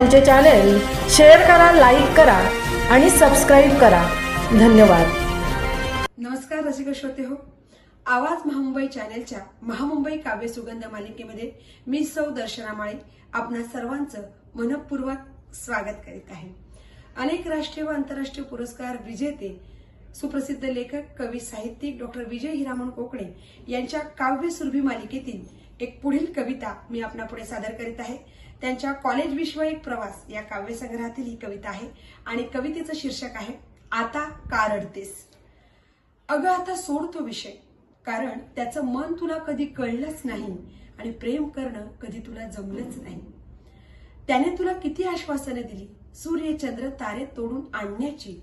आमचे channel share करा like करा आणि सबस्क्राईब करा. धन्यवाद. नमस्कार रसिक श्रोते हो. आवाज महामुंबई चॅनेलच्या महामुंबई काव्य सुगंध मालिकेमध्ये मी सौ दर्शना माळी आपणा सर्वांचं मनपूर्वक स्वागत करीत आहे. अनेक राष्ट्रीय व आंतरराष्ट्रीय पुरस्कार विजेते सुप्रसिद्ध लेखक कवी साहित्यिक डॉक्टर विजय हिरामण कोकणे यांच्या काव्य सुरभी मालिकेतील एक पुढील कविता मी आपणापुढे सादर करीत आहे. त्यांच्या कॉलेज विश्व एक प्रवास या काव्यसंग्रहातील ही कविता आहे आणि कवितेचं शीर्षक आहे आता का रडतेस? अगं आता सोड तो विषय कारण त्याचं मन तुला कधी कळलंच नाही आणि प्रेम करणं कधी तुला जमलंच नाही. त्याने तुला किती आश्वासनं दिली सूर्य चंद्र तारे तोडून आणण्याची.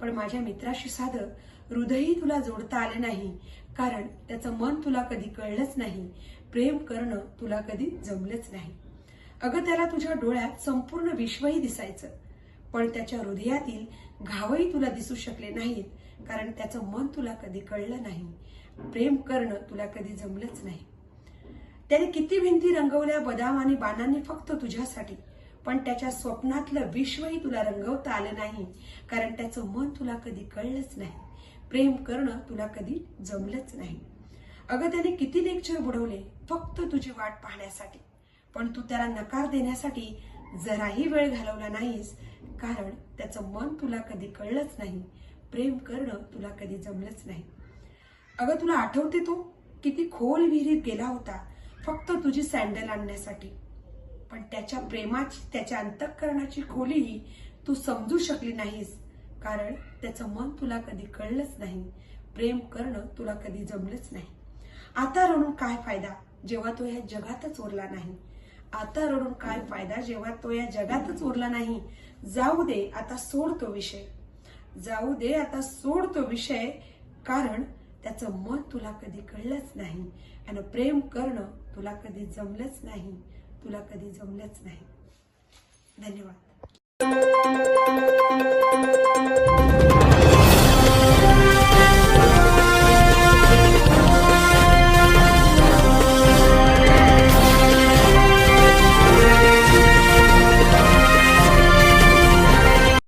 पण माझ्या मित्राशी साधं हृदयही तुला जोडता आले नाही कारण त्याचं मन तुला कधी कळलंच नाही प्रेम करणं तुला कधी जमलंच नाही. अगं त्याला तुझ्या डोळ्यात संपूर्ण विश्वही दिसायचं पण त्याच्या हृदयातील घावही तुला दिसू शकले नाहीत कारण त्याचं मन तुला कधी कळलं नाही प्रेम करणं तुला कधी जमलंच नाही. त्याने किती भिंती रंगवल्या बदाम आणि बाणांनी फक्त तुझ्यासाठी पण त्याच्या स्वप्नातलं विश्वही तुला रंगवता आलं नाही कारण त्याचं मन तुला कधी कळलंच नाही. प्रेम करणं तुला कधी जमलंच नाही. अगं त्याने किती लेक्चर बुडवले फक्त तुझी वाट पाहण्यासाठी. पण तू त्याला नकार देण्यासाठी जराही वेळ घालवला नाहीस कारण त्याचं मन तुला कधी कळलंच नाही. प्रेम करणं तुला कधी जमलंच नाही. अगं तुला आठवते तो? किती खोल विहिरीत गेला होता फक्त तुझी सँडल आणण्यासाठी. पण त्याच्या प्रेमाची त्याच्या अंतःकरणाची खोलीही तू समजू शकली नाहीस. कारण त्याचं मन तुला कधी कळलंच नाही. प्रेम करणं तुला कधी जमलंच नाही. आता रडून काय फायदा? जेव्हा तो या जगातच उरला नाही. आता रडून काय फायदा जेव्हा तो या जगातच उरला नाही? जाऊ दे आता सोड तो विषय. जाऊ दे आता सोड तो विषय. कारण त्याचं मन तुला कधी कळलंच नाही. आणि प्रेम करणं तुला कधी जमलंच नाही. तुला कधी जमलंच नाही. धन्यवाद.